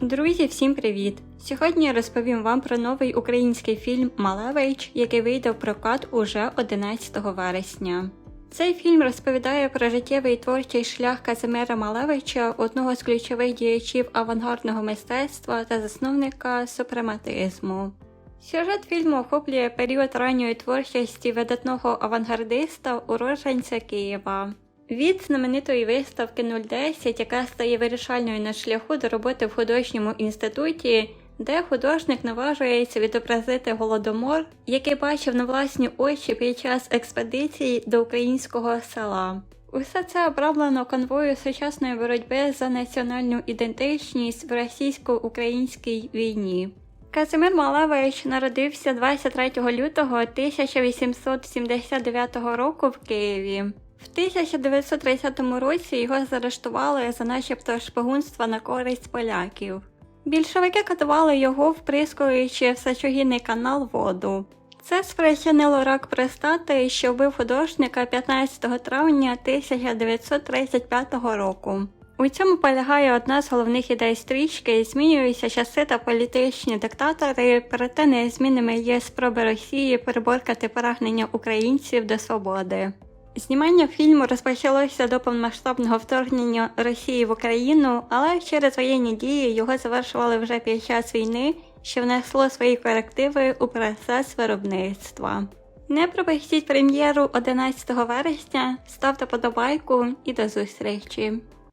Друзі, всім привіт! Сьогодні я розповім вам про новий український фільм Малевич, який вийде в прокат уже 11 вересня. Цей фільм розповідає про життєвий творчий шлях Казимира Малевича, одного з ключових діячів авангардного мистецтва та засновника супрематизму. Сюжет фільму охоплює період ранньої творчості видатного авангардиста, уродженця Києва. Від знаменитої виставки 010, яка стає вирішальною на шляху до роботи в художньому інституті, де художник наважується відобразити голодомор, який бачив на власні очі під час експедиції до українського села. Усе це оправлено конвою сучасної боротьби за національну ідентичність в російсько-українській війні. Казимир Малевич народився 23 лютого 1879 року в Києві. В 1930 році його заарештували за начебто шпигунство на користь поляків. Більшовики катували його, вприскуючи в сачогінний канал воду. Це спричинило рак простати, що вбив художника 15 травня 1935 року. У цьому полягає одна з головних ідей стрічки, змінюються часи та політичні диктатори, проте незмінними є спроби Росії переборкати прагнення українців до свободи. Знімання фільму розпочалося до повномасштабного вторгнення Росії в Україну, але через воєнні дії його завершували вже під час війни, що внесло свої корективи у процес виробництва. Не пропустіть прем'єру 11 вересня, ставте подобайку і до зустрічі!